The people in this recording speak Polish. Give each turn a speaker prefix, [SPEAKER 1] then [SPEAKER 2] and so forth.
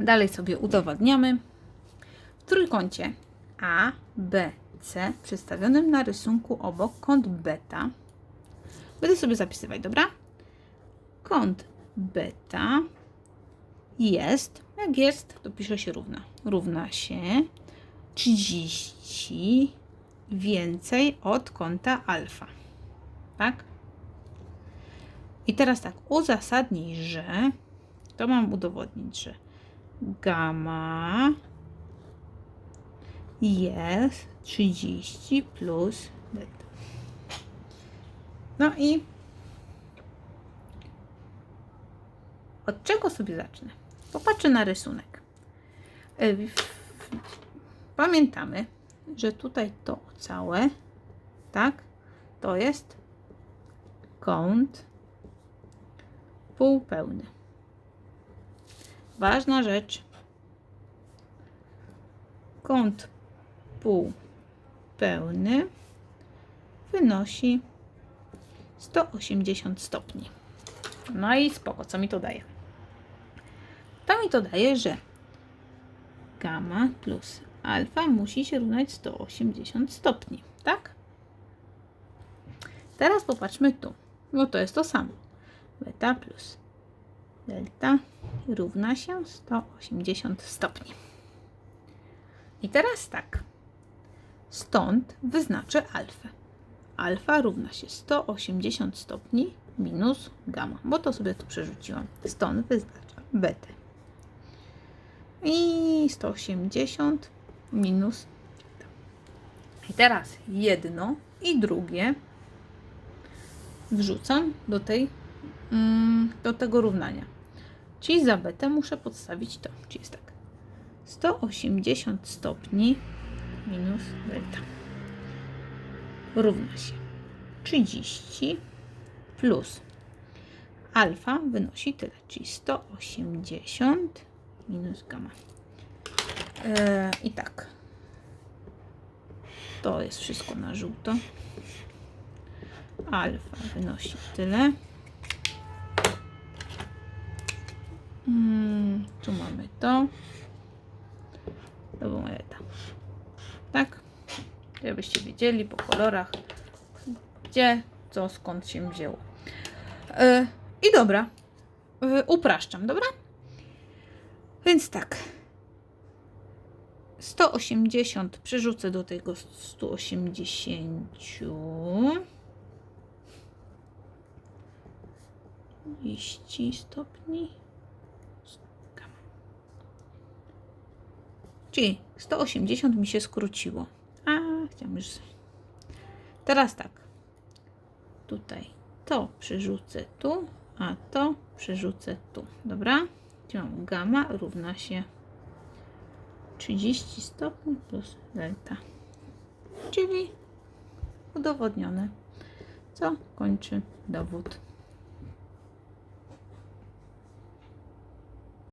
[SPEAKER 1] Dalej sobie udowadniamy. W trójkącie A, B, C przedstawionym na rysunku obok kąt beta. Będę sobie zapisywać, dobra? Kąt beta jest, jak jest, to pisze się równa. Równa się 30 więcej od kąta alfa. Tak? I teraz tak, uzasadnij, że to mam udowodnić, że gamma jest 30 plus delta. No i od czego sobie zacznę? Popatrzę na rysunek. E, Pamiętamy, że tutaj to całe, tak, to jest kąt półpełny. Ważna rzecz. Kąt półpełny wynosi 180 stopni. No i spoko, co mi to daje? To mi to daje, że gamma plus alfa musi się równać 180 stopni, tak? Teraz popatrzmy tu, bo to jest to samo. Beta plus delta równa się 180 stopni. I teraz tak. Stąd wyznaczę alfę. Alfa równa się 180 stopni minus gamma, bo to sobie tu przerzuciłam. Stąd wyznaczam betę. I 180 minus. I teraz jedno i drugie wrzucam do tej mm, do tego równania. Czyli za betę muszę podstawić to. Czyli jest tak. 180 stopni minus delta równa się 30 plus alfa wynosi tyle, czyli 180 minus gamma. E, I tak. To jest wszystko na żółto. Alfa wynosi tyle. Mm, tu mamy to. To była eta. Tak? Żebyście wiedzieli po kolorach, gdzie, co, skąd się wzięło. E, I dobra. E, upraszczam, dobra? Więc tak. 180 przerzucę do tego 180. 30 stopni. Czyli 180 mi się skróciło. A, chciałam już. Teraz tak. Tutaj to przerzucę tu, a to przerzucę tu. Dobra? Mam gamma równa się 30 stopni plus delta. Czyli udowodnione, co kończy dowód.